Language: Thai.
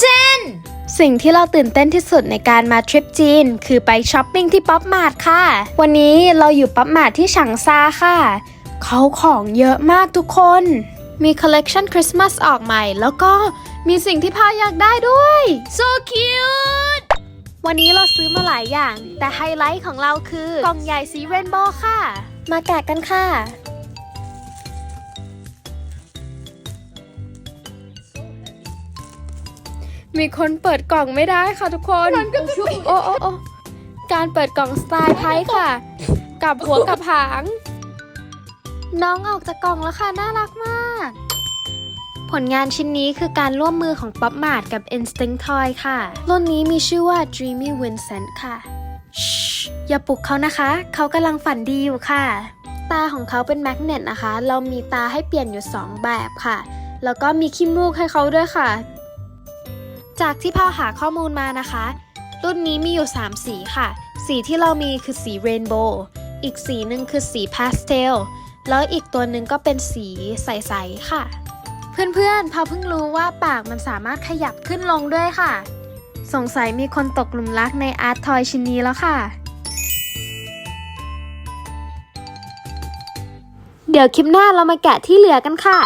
เซ็นสิ่งที่เราตื่นเต้นที่สุดในการมาทริปจีน คือไปช้อปปิ้งที่ป๊อปมาร์ทค่ะ วันนี้เราอยู่ป๊อปมาร์ทที่ฉางซาค่ะ เขาของเยอะมากทุกคน มีคอลเลกชันคริสต์มาสออกใหม่ แล้วก็มีสิ่งที่พาอยากได้ด้วย so cute วันนี้เราซื้อมาหลายอย่าง แต่ไฮไลท์ของเราคือกล่องใหญ่สีเรนโบว์ค่ะ มาแกะกันค่ะ มีคนเปิดกล่องไม่ได้ค่ะทุกคนโอ้โอ้โอ้การเปิดกล่องสไตล์ไทยค่ะ กับหัวกับหาง น้องออกจากกล่องแล้วค่ะ น่ารักมาก ผลงานชิ้นนี้คือการร่วมมือของ Pop Mart กับ Instinct Toy ค่ะ รุ่นนี้มีชื่อว่า Dreamy Vincent ค่ะชอย่าปลุกเขานะคะ เขากำลังฝันดีอยู่ค่ะ ตาของเขาเป็นแมกเนตนะคะ เรามีตาให้เปลี่ยนอยู่ 2 แบบค่ะ แล้วก็มีขี้มูกให้เขาด้วยค่ะ จากที่พาหาข้อมูลมานะคะ รุ่นนี้มีอยู่ 3 สีค่ะ สีที่เรามีคือสีเรนโบว์อีกสีหนึ่งคือสีพาสเทลแล้วอีกตัวหนึ่งก็เป็นสีใสๆค่ะ เพื่อนๆพาเพิ่งรู้ว่าปากมันสามารถขยับขึ้นลงด้วยค่ะ สงสัยมีคนตกหลุมรักในอาร์ตทอยชิ้นนี้แล้วค่ะ เดี๋ยวคลิปหน้าเรามาแกะที่เหลือกันค่ะ